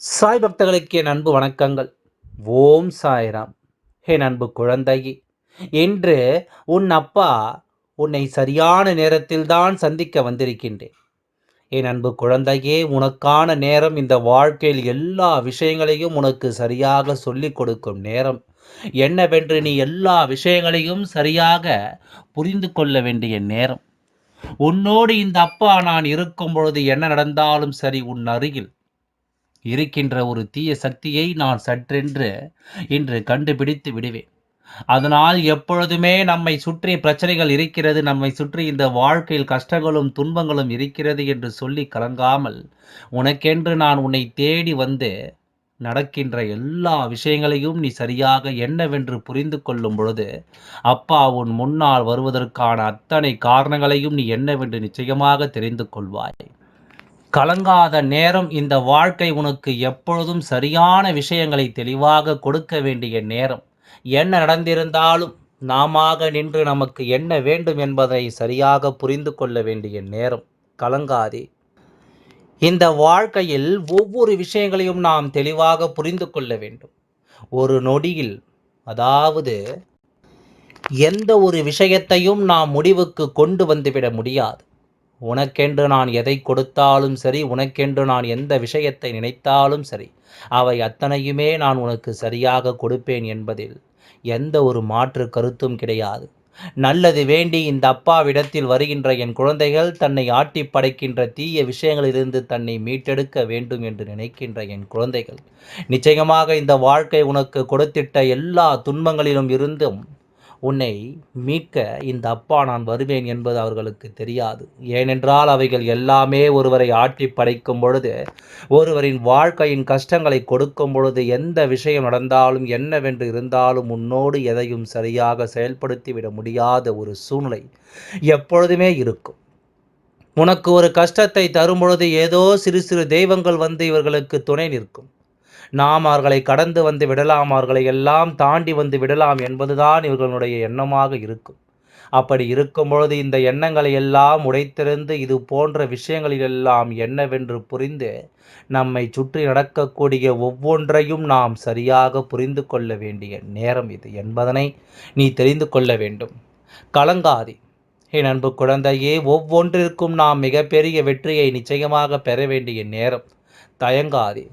சாய் பக்தர்களுக்கு என் அன்பு வணக்கங்கள். ஓம் சாய்ராம். என் அன்பு குழந்தையே என்று உன் அப்பா உன்னை சரியான நேரத்தில்தான் சந்திக்க வந்திருக்கின்றேன். என் அன்பு குழந்தையே உனக்கான நேரம் இந்த வாழ்க்கையில் எல்லா விஷயங்களையும் உனக்கு சரியாக சொல்லிக் கொடுக்கும் நேரம். என்னவென்று நீ எல்லா விஷயங்களையும் சரியாக புரிந்து கொள்ள வேண்டிய நேரம். உன்னோடு இந்த அப்பா நான் இருக்கும் பொழுது என்ன நடந்தாலும் சரி உன் அருகில் இருக்கின்ற ஒரு தீய சக்தியை நான் சற்றென்று இன்று கண்டுபிடித்து விடுவேன். அதனால் எப்பொழுதுமே நம்மை சுற்றி பிரச்சனைகள் இருக்கிறது நம்மை சுற்றி இந்த வாழ்க்கையில் கஷ்டங்களும் துன்பங்களும் இருக்கிறது என்று சொல்லி கலங்காமல் உனக்கென்று நான் உன்னை தேடி வந்து நடக்கின்ற எல்லா விஷயங்களையும் நீ சரியாக என்னவென்று புரிந்து கொள்ளும் பொழுது அப்பா உன் முன்னால் வருவதற்கான அத்தனை காரணங்களையும் நீ என்னவென்று நிச்சயமாக தெரிந்து கொள்வாய். கலங்காத நேரம் இந்த வாழ்க்கை உனக்கு எப்பொழுதும் சரியான விஷயங்களை தெளிவாக கொடுக்க வேண்டிய நேரம். என்ன நடந்திருந்தாலும் நாமாக நின்று நமக்கு என்ன வேண்டும் என்பதை சரியாக புரிந்து கொள்ள வேண்டிய நேரம். கலங்காதே. இந்த வாழ்க்கையில் ஒவ்வொரு விஷயங்களையும் நாம் தெளிவாக புரிந்து கொள்ள வேண்டும். ஒரு நொடியில் அதாவது எந்த ஒரு விஷயத்தையும் நாம் முடிவுக்கு கொண்டு வந்துவிட முடியாது. உனக்கென்று நான் எதை கொடுத்தாலும் சரி உனக்கென்று நான் எந்த விஷயத்தை நினைத்தாலும் சரி அவை அத்தனையுமே நான் உனக்கு சரியாக கொடுப்பேன் என்பதில் எந்த ஒரு மாற்று கருத்தும் கிடையாது. நல்லது வேண்டி இந்த அப்பாவிடத்தில் வருகின்ற என் குழந்தைகள் தன்னை ஆட்டி படைக்கின்ற தீய விஷயங்களிலிருந்து தன்னை மீட்டெடுக்க வேண்டும் என்று நினைக்கின்ற என் குழந்தைகள். நிச்சயமாக இந்த வாழ்க்கை உனக்கு கொடுத்திட்ட எல்லா துன்பங்களிலும் இருந்தும் உன்னை மீட்க இந்த அப்பா நான் வருவேன் என்பது அவர்களுக்கு தெரியாது. ஏனென்றால் அவைகள் எல்லாமே ஒருவரை ஆட்டி படைக்கும் பொழுது ஒருவரின் வாழ்க்கையின் கஷ்டங்களை கொடுக்கும் பொழுது எந்த விஷயம் நடந்தாலும் என்னவென்று இருந்தாலும் உன்னோடு எதையும் சரியாக செயல்படுத்திவிட முடியாத ஒரு சூழ்நிலை எப்பொழுதுமே இருக்கும். உனக்கு ஒரு கஷ்டத்தை தரும் பொழுது ஏதோ சிறு சிறு தெய்வங்கள் வந்து இவர்களுக்கு துணை நிற்கும். நாம் அவர்களை கடந்து வந்து விடலாம் அவர்களை எல்லாம் தாண்டி வந்து விடலாம் என்பதுதான் இவர்களுடைய எண்ணமாக இருக்கும். அப்படி இருக்கும் பொழுது இந்த எண்ணங்களை எல்லாம் உடைத்திருந்து இது போன்ற விஷயங்களிலெல்லாம் என்னவென்று புரிந்து நம்மை சுற்றி நடக்கக்கூடிய ஒவ்வொன்றையும் நாம் சரியாக புரிந்து கொள்ள வேண்டிய நேரம் இது என்பதனை நீ தெரிந்து கொள்ள வேண்டும். கலங்காதி. என் அன்பு குழந்தையே ஒவ்வொன்றிற்கும் நாம் மிகப்பெரிய வெற்றியை நிச்சயமாக பெற வேண்டிய நேரம். தயங்காதே.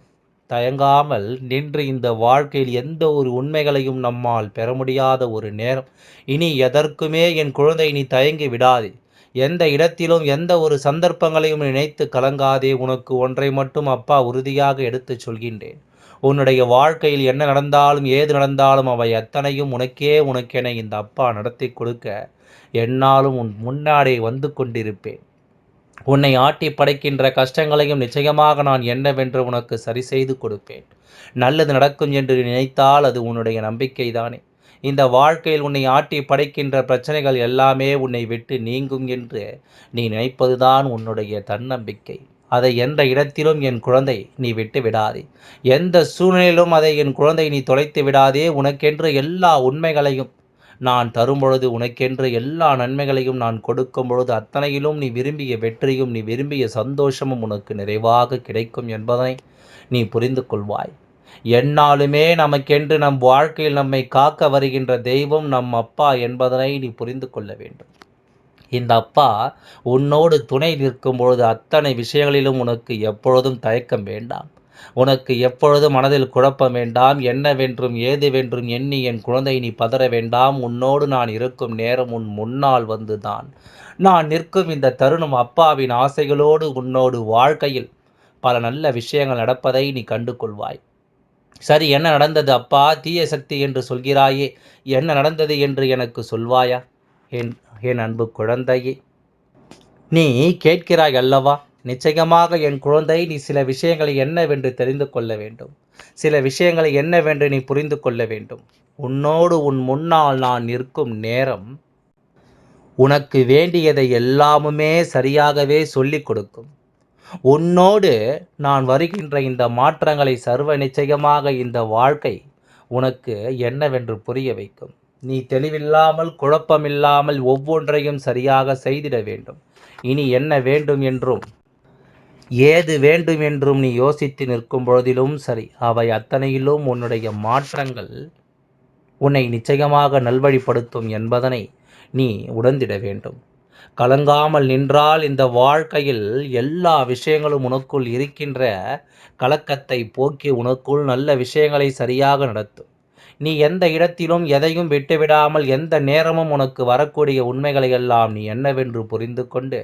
தயங்காமல் நின்று இந்த வாழ்க்கையில் எந்த ஒரு உண்மைகளையும் நம்மால் பெற முடியாத ஒரு நேரம். இனி எதற்குமே என் குழந்தை நீ தயங்கி விடாதே. எந்த இடத்திலும் எந்த ஒரு சந்தர்ப்பங்களையும் நினைத்து கலங்காதே. உனக்கு ஒன்றை மட்டும் அப்பா உறுதியாக எடுத்துச் சொல்கின்றேன். உன்னுடைய வாழ்க்கையில் என்ன நடந்தாலும் ஏது நடந்தாலும் அவை அத்தனையும் உனக்கே உனக்கென இந்த அப்பா நடத்தி கொடுக்க என்னாலும் உன் முன்னாடி வந்து கொண்டிருப்பேன். உன்னை ஆட்டி படைக்கின்ற கஷ்டங்களையும் நிச்சயமாக நான் என்னவென்று உனக்கு சரி செய்து கொடுப்பேன். நல்லது நடக்கும் என்று நினைத்தால் அது உன்னுடைய நம்பிக்கை தானே இந்த வாழ்க்கையில் உன்னை ஆட்டி படைக்கின்ற பிரச்சனைகள் எல்லாமே உன்னை விட்டு நீங்கும் என்று நீ நினைப்பதுதான் உன்னுடைய தன்னம்பிக்கை. அதை எந்த இடத்திலும் என் குழந்தை நீ விட்டு விடாதே. எந்த சூழ்நிலையிலும் அதை என் குழந்தை நீ தொலைத்து விடாதே. உனக்கென்று எல்லா உண்மைகளையும் நான் தரும்பொழுது உனக்கென்று எல்லா நன்மைகளையும் நான் கொடுக்கும் பொழுது அத்தனையிலும் நீ விரும்பிய வெற்றியும் நீ விரும்பிய சந்தோஷமும் உனக்கு நிறைவாக கிடைக்கும் என்பதனை நீ புரிந்து கொள்வாய். என்னாலுமே நமக்கென்று நம் வாழ்க்கையில் நம்மை காக்க வருகின்ற தெய்வம் நம் அப்பா என்பதனை நீ புரிந்து கொள்ள வேண்டும். இந்த அப்பா உன்னோடு துணை நிற்கும் பொழுது அத்தனை விஷயங்களிலும் உனக்கு எப்பொழுதும் தயக்கம் வேண்டாம். உனக்கு எப்பொழுது மனதில் குழப்பம் வேண்டாம் என்னவென்றும் ஏதுவென்றும் எண்ணி என் குழந்தை நீ பதற வேண்டாம் உன்னோடு நான் இருக்கும் நேரம் உன் முன்னால் வந்துதான். நான் நிற்கும் இந்த தருணம் அப்பாவின் ஆசைகளோடு உன்னோடு வாழ்க்கையில் பல நல்ல விஷயங்கள் நடப்பதை நீ கண்டு கொள்வாய் சரி என்ன நடந்தது அப்பா? தீய சக்தி என்று சொல்கிறாயே என்ன நடந்தது என்று எனக்கு சொல்வாயா? என் என் அன்பு குழந்தையே நீ கேட்கிறாய் அல்லவா? நிச்சயமாக என் குழந்தை நீ சில விஷயங்களை என்னவென்று தெரிந்து கொள்ள வேண்டும். சில விஷயங்களை என்னவென்று நீ புரிந்து கொள்ள வேண்டும். உன்னோடு உன் முன்னால் நான் நிற்கும் நேரம் உனக்கு வேண்டியதை எல்லாமுமே சரியாகவே சொல்லிக் கொடுக்கும். உன்னோடு நான் வருகின்ற இந்த மாற்றங்களை சர்வ நிச்சயமாக இந்த வாழ்க்கை உனக்கு என்னவென்று புரிய வைக்கும். நீ தெளிவில்லாமல் குழப்பமில்லாமல் ஒவ்வொன்றையும் சரியாக செய்திட வேண்டும். இனி என்ன வேண்டும் என்றும் ஏது வேண்டும் என்றும் நீ யோசித்து நிற்கும் பொழுதிலும் சரி அவை அத்தனையிலும் உன்னுடைய மாற்றங்கள் உன்னை நிச்சயமாக நல்வழிப்படுத்தும் என்பதனை நீ உணர்ந்திட வேண்டும். கலங்காமல் நின்றால் இந்த வாழ்க்கையில் எல்லா விஷயங்களும் உனக்குள் இருக்கின்ற கலக்கத்தை போக்கி உனக்குள் நல்ல விஷயங்களை சரியாக நடத்தும். நீ எந்த இடத்திலும் எதையும் விட்டுவிடாமல் எந்த நேரமும் உனக்கு வரக்கூடிய உண்மைகளை எல்லாம் நீ என்னவென்று புரிந்து கொண்டு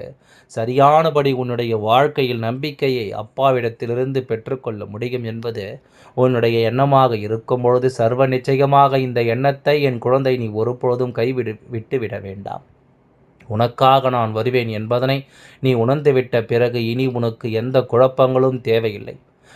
சரியானபடி உன்னுடைய வாழ்க்கையில் நம்பிக்கையை அப்பாவிடத்திலிருந்து பெற்றுக்கொள்ள முடியும் என்பது உன்னுடைய எண்ணமாக இருக்கும் பொழுது சர்வ நிச்சயமாக இந்த எண்ணத்தை என் குழந்தை நீ ஒருபொழுதும் கைவிடு விட்டுவிட வேண்டாம். உனக்காக நான் வருவேன் என்பதனை நீ உணர்ந்துவிட்ட பிறகு இனி உனக்கு எந்த குழப்பங்களும் தேவையில்லை.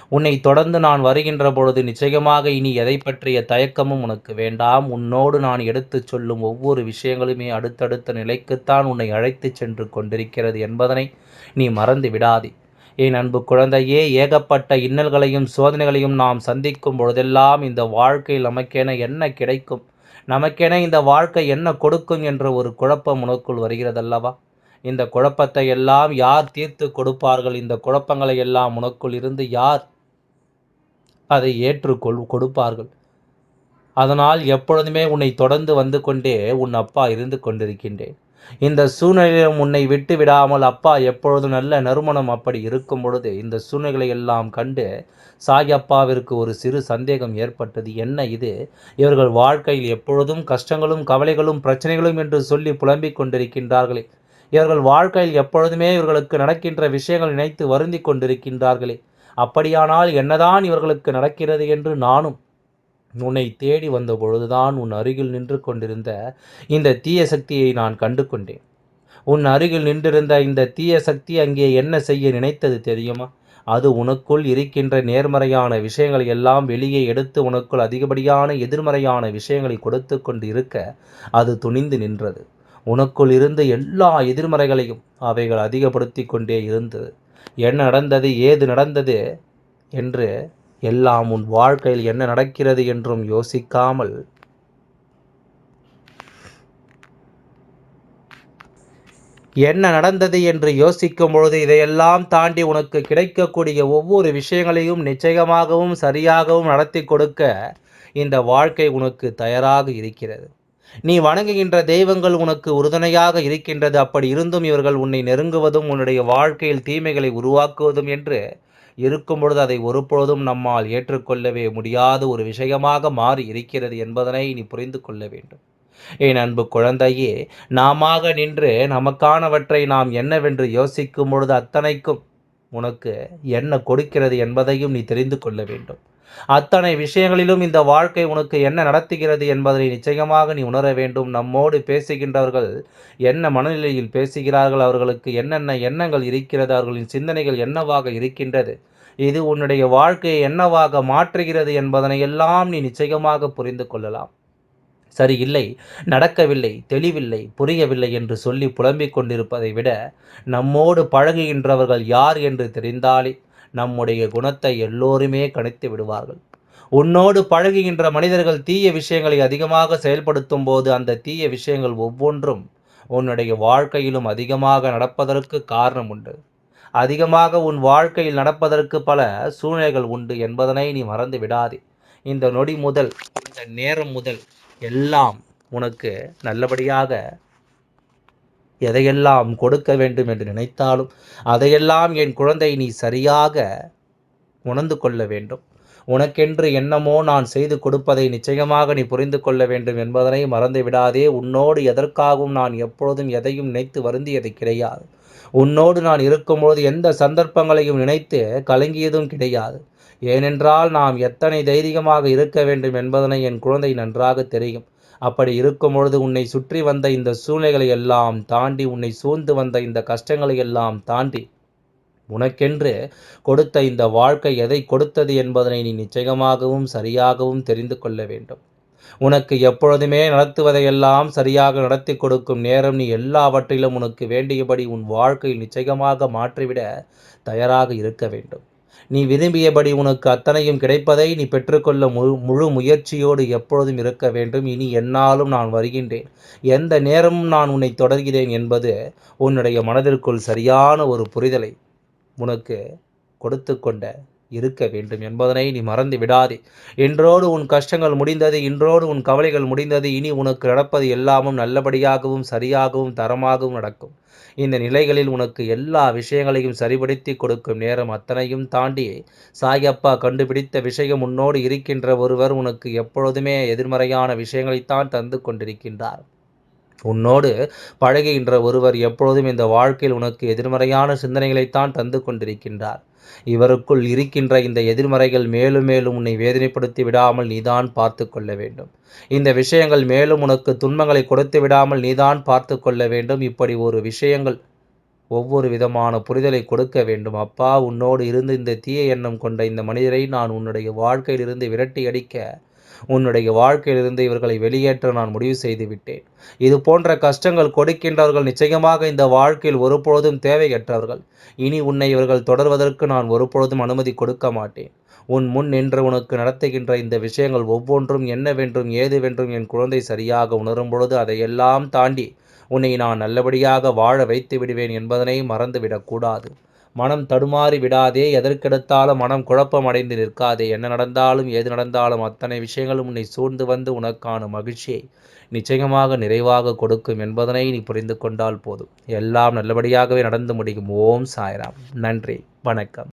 உன்னை தொடர்ந்து நான் வருகின்ற பொழுது நிச்சயமாக இனி எதை பற்றிய தயக்கமும் உனக்கு வேண்டாம். உன்னோடு நான் எடுத்துச் சொல்லும் ஒவ்வொரு விஷயங்களுமே அடுத்தடுத்த நிலைக்குத்தான் உன்னை அழைத்துச் சென்று கொண்டிருக்கிறது என்பதனை நீ மறந்து விடாதே. என் அன்பு குழந்தையே ஏகப்பட்ட இன்னல்களையும் சோதனைகளையும் நாம் சந்திக்கும் பொழுதெல்லாம் இந்த வாழ்க்கையில் நமக்கென என்ன கிடைக்கும்? நமக்கென இந்த வாழ்க்கை என்ன கொடுக்கும் என்ற ஒரு குழப்பம் உனக்குள் வருகிறதல்லவா? இந்த குழப்பத்தை எல்லாம் யார் தீர்த்து கொடுப்பார்கள்? இந்த குழப்பங்களை எல்லாம் உனக்குள் இருந்து யார் அதை ஏற்றுக்கொள் கொடுப்பார்கள். அதனால் எப்பொழுதுமே உன்னை தொடர்ந்து வந்து கொண்டே உன் அப்பா இருந்து கொண்டிருக்கின்றேன். இந்த சூழ்நிலையிலும் உன்னை விட்டு விடாமல் அப்பா எப்பொழுதும் நல்ல நறுமணம் அப்படி இருக்கும் பொழுது இந்த சூழ்நிலைகளை எல்லாம் கண்டு சாயப்பாவிற்கு ஒரு சிறு சந்தேகம் ஏற்பட்டது. என்ன இது? இவர்கள் வாழ்க்கையில் எப்பொழுதும் கஷ்டங்களும் கவலைகளும் பிரச்சனைகளும் என்று சொல்லி புலம்பிக் கொண்டிருக்கின்றார்களே. இவர்கள் வாழ்க்கையில் எப்பொழுதுமே இவர்களுக்கு நடக்கின்ற விஷயங்கள் நினைத்து வருந்தி கொண்டிருக்கின்றார்களே. அப்படியானால் என்னதான் இவர்களுக்கு நடக்கிறது என்று நானும் உன்னை தேடி வந்த பொழுதுதான் உன் அருகில் நின்று கொண்டிருந்த இந்த தீய சக்தியை நான் கண்டு கொண்டேன் உன் அருகில் நின்றிருந்த இந்த தீய சக்தி அங்கே என்ன செய்ய நினைத்தது தெரியுமா? அது உனக்குள் இருக்கின்ற நேர்மறையான விஷயங்களை எல்லாம் வெளியே எடுத்து உனக்குள் அதிகப்படியான எதிர்மறையான விஷயங்களை கொடுத்து கொண்டு இருக்க அது துணிந்து நின்றது. உனக்குள் இருந்த எல்லா எதிர்மறைகளையும் அவைகள் அதிகப்படுத்தி கொண்டே இருந்தது. என்ன நடந்தது? ஏது நடந்தது? என்று எல்லாம் உன் வாழ்க்கையில் என்ன நடக்கிறது என்றும் யோசிக்காமல் என்ன நடந்தது என்று யோசிக்கும் பொழுது இதையெல்லாம் தாண்டி உனக்கு கிடைக்கக்கூடிய ஒவ்வொரு விஷயங்களையும் நிச்சயமாகவும் சரியாகவும் நடத்தி கொடுக்க இந்த வாழ்க்கை உனக்கு தயாராக இருக்கிறது. நீ வணங்குகின்ற தெய்வங்கள் உனக்கு உறுதுணையாக இருக்கின்றது. அப்படி இருந்தும் இவர்கள் உன்னை நெருங்குவதும் உன்னுடைய வாழ்க்கையில் தீமைகளை உருவாக்குவதும் என்று இருக்கும் பொழுது அதை ஒருபொழுதும் நம்மால் ஏற்றுக்கொள்ளவே முடியாத ஒரு விஷயமாக மாறி இருக்கிறது என்பதனை நீ புரிந்து கொள்ள வேண்டும். என் அன்பு குழந்தையே நாம நின்று நமக்கானவற்றை நாம் என்னவென்று யோசிக்கும் பொழுது அத்தனைக்கும் உனக்கு என்ன கொடுக்கிறது என்பதையும் நீ தெரிந்து கொள்ள வேண்டும். அத்தனை விஷயங்களிலும் இந்த வாழ்க்கை உனக்கு என்ன நடத்துகிறது என்பதை நிச்சயமாக நீ உணர வேண்டும். நம்மோடு பேசுகின்றவர்கள் என்ன மனநிலையில் பேசுகிறார்கள்? அவர்களுக்கு என்னென்ன எண்ணங்கள் இருக்கிறது? அவர்களின் சிந்தனைகள் என்னவாக இருக்கின்றது? இது உன்னுடைய வாழ்க்கையை என்னவாக மாற்றுகிறது என்பதனை எல்லாம் நீ நிச்சயமாக புரிந்து கொள்ளலாம். சரி இல்லை நடக்கவில்லை தெளிவில்லை புரியவில்லை என்று சொல்லி புலம்பிக் கொண்டிருப்பதை விட நம்மோடு பழகுகின்றவர்கள் யார் என்று தெரிந்தாலே நம்முடைய குணத்தை எல்லோருமே கணித்து விடுவார்கள். உன்னோடு பழகுகின்ற மனிதர்கள் தீய விஷயங்களை அதிகமாக செயல்படுத்தும் போது அந்த தீய விஷயங்கள் ஒவ்வொன்றும் உன்னுடைய வாழ்க்கையிலும் அதிகமாக நடப்பதற்கு காரணம் உண்டு. அதிகமாக உன் வாழ்க்கையில் நடப்பதற்கு பல சூழ்நிலைகள் உண்டு என்பதனை நீ மறந்து விடாதே. இந்த நொடி முதல் இந்த நேரம் முதல் எல்லாம் உனக்கு நல்லபடியாக எதையெல்லாம் கொடுக்க வேண்டும் என்று நினைத்தாலும் அதையெல்லாம் என் குழந்தை நீ சரியாக உணர்ந்து கொள்ள வேண்டும். உனக்கென்று என்னமோ நான் செய்து கொடுப்பதை நிச்சயமாக நீ புரிந்து கொள்ள வேண்டும் என்பதனை மறந்து விடாதே. உன்னோடு எதற்காகவும் நான் எப்பொழுதும் எதையும் நினைத்து வருந்தியது கிடையாது. உன்னோடு நான் இருக்கும்போது எந்த சந்தர்ப்பங்களையும் நினைத்து கலங்கியதும் கிடையாது. ஏனென்றால் நாம் எத்தனை தைரியமாக இருக்க வேண்டும் என்பதனை என் குழந்தை நன்றாக தெரியும். அப்படி இருக்கும் பொழுது உன்னை சுற்றி வந்த இந்த சூழ்நிலைகளை எல்லாம் தாண்டி உன்னை சூழ்ந்து வந்த இந்த கஷ்டங்களை எல்லாம் தாண்டி உனக்கென்று கொடுத்த இந்த வாழ்க்கை எதை கொடுத்தது என்பதனை நீ நிச்சயமாகவும் சரியாகவும் தெரிந்து கொள்ள வேண்டும். உனக்கு எப்பொழுதுமே நடத்துவதையெல்லாம் சரியாக நடத்தி கொடுக்கும் நேரம் நீ எல்லாவற்றிலும் உனக்கு வேண்டியபடி உன் வாழ்க்கையில் நிச்சயமாக மாற்றிவிட தயாராக இருக்க வேண்டும். நீ விரும்பியபடி உனக்கு அத்தனையும் கிடைப்பதை நீ பெற்றுக்கொள்ள முழு முழு முயற்சியோடு எப்பொழுதும் இருக்க வேண்டும். இனி என்னாலும் நான் வருகின்றேன். எந்த நேரமும் நான் உன்னை தொடர்கிறேன் என்பது உன்னுடைய மனதிற்குள் சரியான ஒரு புரிதலை உனக்கு கொடுத்து கொண்ட இருக்க வேண்டும் என்பதனை நீ மறந்து விடாதே. இன்றோடு உன் கஷ்டங்கள் முடிந்தது இன்றோடு உன் கவலைகள் முடிந்தது இனி உனக்கு நடப்பது எல்லாமும் நல்லபடியாகவும் சரியாகவும் தரமாகவும் நடக்கும். இந்த நிலைகளில் உனக்கு எல்லா விஷயங்களையும் சரிபடுத்தி கொடுக்கும் நேரம் அத்தனையும் தாண்டி சாயப்பா கண்டுபிடித்த விஷயம் உன்னோடு இருக்கின்ற ஒருவர் உனக்கு எப்பொழுதுமே எதிர்மறையான விஷயங்களைத்தான் தந்து கொண்டிருக்கின்றார். உன்னோடு பழகுகின்ற ஒருவர் எப்பொழுதும் இந்த வாழ்க்கையில் உனக்கு எதிர்மறையான சிந்தனைகளைத்தான் தந்து கொண்டிருக்கின்றார். இவருக்குள் இருக்கின்ற இந்த எதிர்மறைகள் மேலும் மேலும் உன்னை வேதனைப்படுத்தி விடாமல் நீதான் பார்த்து கொள்ள வேண்டும். இந்த விஷயங்கள் மேலும் உனக்கு துன்பங்களை கொடுத்து விடாமல் நீதான் பார்த்து கொள்ள வேண்டும். இப்படி ஒரு விஷயங்கள் ஒவ்வொரு விதமான புரிதலை கொடுக்க வேண்டும். அப்பா உன்னோடு இருந்து இந்த தீய எண்ணம் கொண்ட இந்த மனிதரை நான் உன்னுடைய வாழ்க்கையிலிருந்து விரட்டி அடிக்க உன்னுடைய வாழ்க்கையிலிருந்து இவர்களை வெளியேற்ற நான் முடிவு செய்து விட்டேன். இது போன்ற கஷ்டங்கள் கொடுக்கின்றவர்கள் நிச்சயமாக இந்த வாழ்க்கையில் ஒருபொழுதும் தேவையற்றவர்கள். இனி உன்னை இவர்கள் தொடர்வதற்கு நான் ஒருபொழுதும் அனுமதி கொடுக்க மாட்டேன். உன் முன் நின்று உனக்கு நடத்துகின்ற இந்த விஷயங்கள் ஒவ்வொன்றும் என்னவென்றும் ஏதுவென்றும் என் குழந்தை சரியாக உணரும் பொழுது அதையெல்லாம் தாண்டி உன்னை நான் நல்லபடியாக வாழ வைத்து விடுவேன் என்பதனை மறந்துவிடக்கூடாது மனம் தடுமாறி விடாதே எதற்கெடுத்தாலும் மனம் குழப்பம் அடைந்து நிற்காதே. என்ன நடந்தாலும் ஏது நடந்தாலும் அத்தனை விஷயங்களும் உன்னை சூழ்ந்து வந்து உனக்கான மகிழ்ச்சியை நிச்சயமாக நிறைவாக கொடுக்கும் என்பதனை நீ புரிந்து கொண்டால் போதும். எல்லாம் நல்லபடியாகவே நடந்து முடியும். ஓம் சாய்ராம். நன்றி. வணக்கம்.